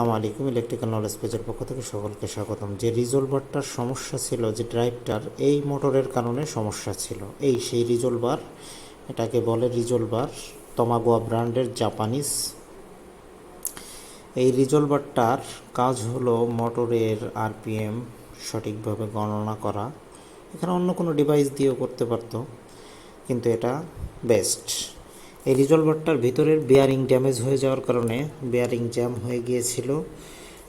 আসসালামু আলাইকুম electrical knowledge পেজের পক্ষ থেকে সকলকে স্বাগতম। যে রিজলভারটার সমস্যা ছিল, যে ড্রাইভটার, এই মোটরের কারণে সমস্যা ছিল। এই সেই রিজলভার, এটাকে বলে রিজলভার তমাগোয়া ব্র্যান্ডের জাপানিজ। এই রিজলভারটার কাজ হলো মোটরের আরপিএম সঠিকভাবে গণনা করা। এখানে অন্য কোনো ডিভাইস দিয়েও করতে পারতো, কিন্তু এটা বেস্ট এই রিজলভারটার ভিতরের বেয়ারিং ড্যামেজ হয়ে যাওয়ার কারণে বেয়ারিং জ্যাম হয়ে গিয়েছিল।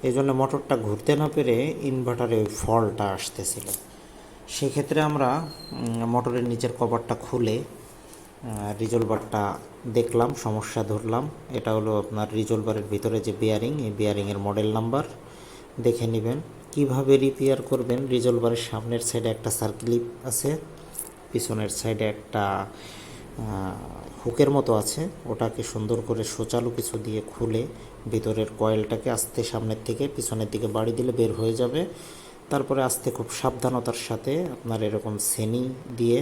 এই জন্য মোটরটা ঘুরতে না পেরে ইনভার্টারে ফলটা আসতেছিল। সেক্ষেত্রে আমরা মোটরের নিচের কভারটা খুলে রিজলভারটা দেখলাম, সমস্যা ধরলাম। এটা হলো আপনার রিজলভারের ভিতরে যে বিয়ারিং এই বেয়ারিংয়ের মডেল নাম্বার দেখে নেবেন কীভাবে রিপেয়ার করবেন। রিজলভারের সামনের সাইডে একটা সার্কিলিপ আছে, পিছনের সাইডে একটা হুকের মতো আছে। ওটাকে সুন্দর করে সোচালু কিছু দিয়ে খুলে ভিতরের কয়েলটাকে আস্তে সামনের থেকে পিছনের দিকে বাড়ি দিলে বের হয়ে যাবে। তারপরে আস্তে খুব সাবধানতার সাথে আপনার এরকম সেনি দিয়ে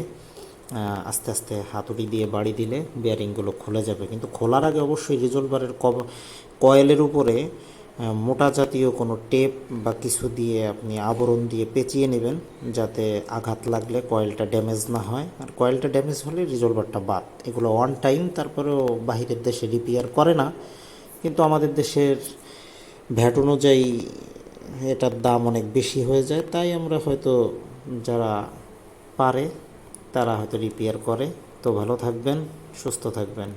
আস্তে আস্তে হাতুড়ি দিয়ে বাড়ি দিলে বেয়ারিংগুলো খুলে যাবে। কিন্তু খোলার আগে অবশ্যই রিজলভারের কব কয়েলের উপরে মোটা জাতীয় কোনো টেপ বা কিছু দিয়ে আপনি আবরণ দিয়ে পেঁচিয়ে নেবেন যাতে আঘাত লাগলে কয়েলটা ড্যামেজ না হয়। আর কয়েলটা ড্যামেজ হলে রিজলভারটা বাদ। এগুলো ওয়ান টাইম তারপরেও বাহিরের দেশে রিপেয়ার করে না। কিন্তু আমাদের দেশের ভ্যাট অনুযায়ী এটার দাম অনেক বেশি হয়ে যায়। তাই আমরা হয়তো যারা পারে, তারা হয়তো রিপেয়ার করে। তো ভালো থাকবেন, সুস্থ থাকবেন।